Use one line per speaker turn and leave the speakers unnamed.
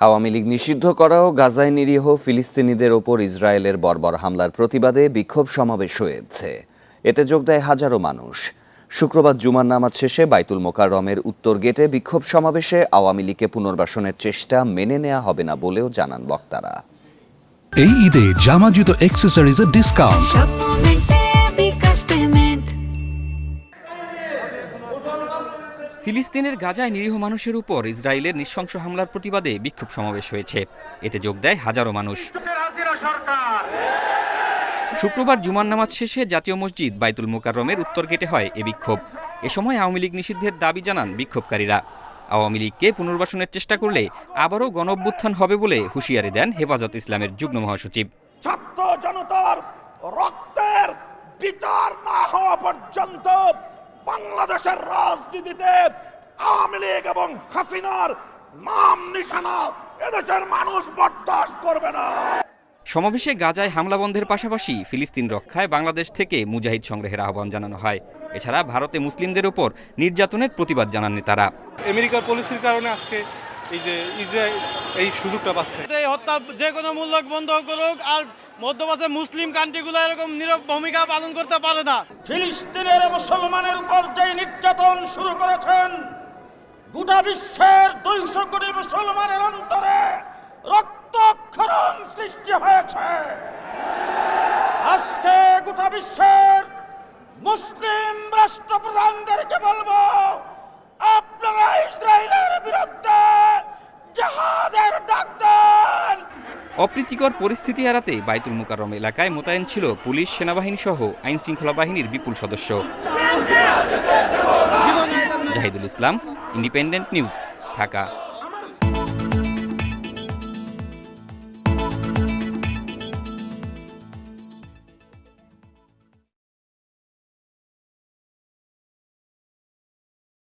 আওয়ামী লীগ নিষিদ্ধ করাও গাজায় নিরীহ ফিলিস্তিনিদের ওপর ইসরায়েলের বর্বর হামলার প্রতিবাদে বিক্ষোভ সমাবেশ হয়েছে। এতে যোগ দেয় হাজারো মানুষ। শুক্রবার জুমার নামাজ শেষে বাইতুল মোকাররমের উত্তর গেটে বিক্ষোভ সমাবেশে আওয়ামী লীগকে পুনর্বাসনের চেষ্টা মেনে নেওয়া হবে না বলেও জানান বক্তারা।
এই ঈদে জামা জুতো অ্যাক্সেসরিজের ডিসকাউন্ট
ফিলিস্তিনের গাজায় নিরীহ মানুষের উপর ইসরায়েলের নৃশংস হামলার প্রতিবাদে বিক্ষোভ সমাবেশ হয়েছে। এতে যোগ দেয় হাজারো মানুষ। শুক্রবার জুমার নামাজ শেষে জাতীয় মসজিদ বাইতুল মোকাররমের উত্তর গেটে হয় এ বিক্ষোভ। এ সময় আওয়ামী লীগ নিষিদ্ধের দাবি জানান বিক্ষোভকারীরা। আওয়ামী লীগকে পুনর্বাসনের চেষ্টা করলে আবারও গণঅভ্যুত্থান হবে বলে হুঁশিয়ারি দেন হেফাজত ইসলামের যুগ্ম মহাসচিব।
ছাত্র জনতার রক্তের বিচার না হওয়া পর্যন্ত বাংলাদেশের রাজনীতিতে আওয়ামী লীগ এবং হাসিনার নাম নিশানা এদেশের মানুষ বরদাস্ত করবে না।
সমাবেশে গাজায় হামলা বন্ধের পাশাপাশি ফিলিস্তিন রক্ষায় বাংলাদেশ থেকে মুজাহিদ সংগ্রহের আহ্বান জানানো হয়। এছাড়া ভারতে মুসলিমদের ওপর নির্যাতনের প্রতিবাদ জানান তারা।
আমেরিকার পলিসির কারণে আজকে এই যে ইসরায়েল এই সুযোগটা পাচ্ছে।
এই হত্যা যে কোনো মূল্য বন্ধ করুক আর মধ্যপ্রাচ্যে মুসলিম কান্ট্রিগুলো এরকম নীরব ভূমিকা পালন করতে পারে না।
ফিলিস্তিনের মুসলমানের উপর যে নির্যাতন শুরু করেছেন গোটা বিশ্বের দুইশো কোটি মুসলমানের অন্তরে রক্তক্ষরণ সৃষ্টি হয়েছে। আজকে গোটা বিশ্বের মুসলিম রাষ্ট্রপ্রধানদেরকে বলব আপনারা ইসরায়েলের বিরুদ্ধে জাহাদের ডাক দেন
অপ্রীতিকর পরিস্থিতি এড়াতে বাইতুল মুকাররম এলাকায় মোতায়েন ছিল পুলিশ, সেনাবাহিনী সহ আইন শৃঙ্খলা বাহিনীর বিপুল সদস্য। Zahidul Islam, independent news, Dhaka.